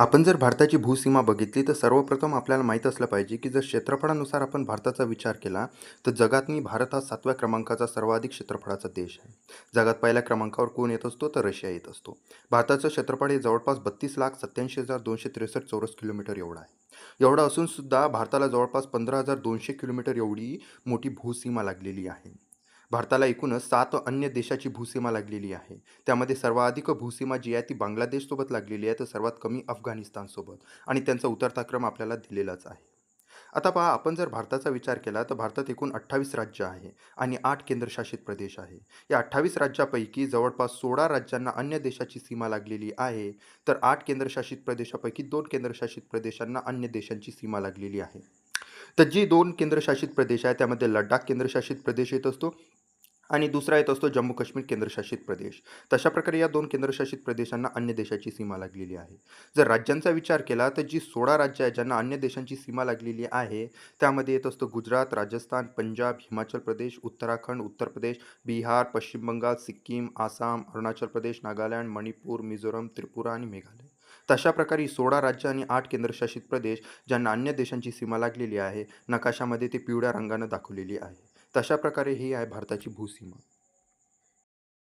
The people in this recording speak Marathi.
आपण जर भारताची भूसीमा बघितली तर सर्वप्रथम आपल्याला माहीत असलं पाहिजे की जर क्षेत्रफळानुसार आपण भारताचा विचार केला तर जगातनी भारत हा सातव्या क्रमांकाचा सर्वाधिक क्षेत्रफळाचा देश आहे. जगात पहिल्या क्रमांकावर कोण येत असतो तर रशिया येत असतो. भारताचं क्षेत्रफळ हे जवळपास बत्तीस लाख सत्याऐंशी हजार दोनशे त्रेसष्ट चौरस किलोमीटर एवढं आहे. एवढा असूनसुद्धा भारताला जवळपास पंधरा हजार दोनशे किलोमीटर एवढी मोठी भूसीमा लागलेली आहे. भारताला एकूणच सात अन्य देशाची भूसीमा लागलेली आहे. त्यामध्ये सर्वाधिक भूसीमा जी आहे ती बांगलादेशसोबत लागलेली आहे तर सर्वात कमी अफगाणिस्तानसोबत आणि त्यांचा उतरता क्रम आपल्याला दिलेलाच आहे. आता पहा आपण जर भारताचा विचार केला तर भारतात एकूण अठ्ठावीस राज्य आहे आणि आठ केंद्रशासित प्रदेश आहे. या अठ्ठावीस राज्यापैकी जवळपास सोळा राज्यांना अन्य देशाची सीमा लागलेली आहे तर आठ केंद्रशासित प्रदेशापैकी दोन केंद्रशासित प्रदेशांना अन्य देशांची सीमा लागलेली आहे. तर जी दोन केंद्रशासित प्रदेश आहे त्यामध्ये लडाख केंद्रशासित प्रदेश येत असतो आणि दुसरा येत असतो जम्मू काश्मीर केंद्रशासित प्रदेश. तशा प्रकारे या दोन केंद्रशासित प्रदेशांना अन्य देशाची सीमा लागलेली आहे. जर राज्यांचा विचार केला तर जी सोळा राज्य आहे ज्यांना अन्य देशांची सीमा लागलेली आहे त्यामध्ये येत असतो गुजरात राजस्थान पंजाब हिमाचल प्रदेश उत्तराखंड उत्तर प्रदेश बिहार पश्चिम बंगाल सिक्कीम आसाम अरुणाचल प्रदेश नागालँड मणिपूर मिझोरम त्रिपुरा आणि मेघालय. तशा प्रकारे सोळा राज्य आणि आठ केंद्रशासित प्रदेश ज्यांना अन्य देशांची सीमा लागलेली आहे नकाशामध्ये ती पिवळ्या रंगानं दाखवलेली आहे. तशा प्रकारे ही आहे भारताची भूसीमा.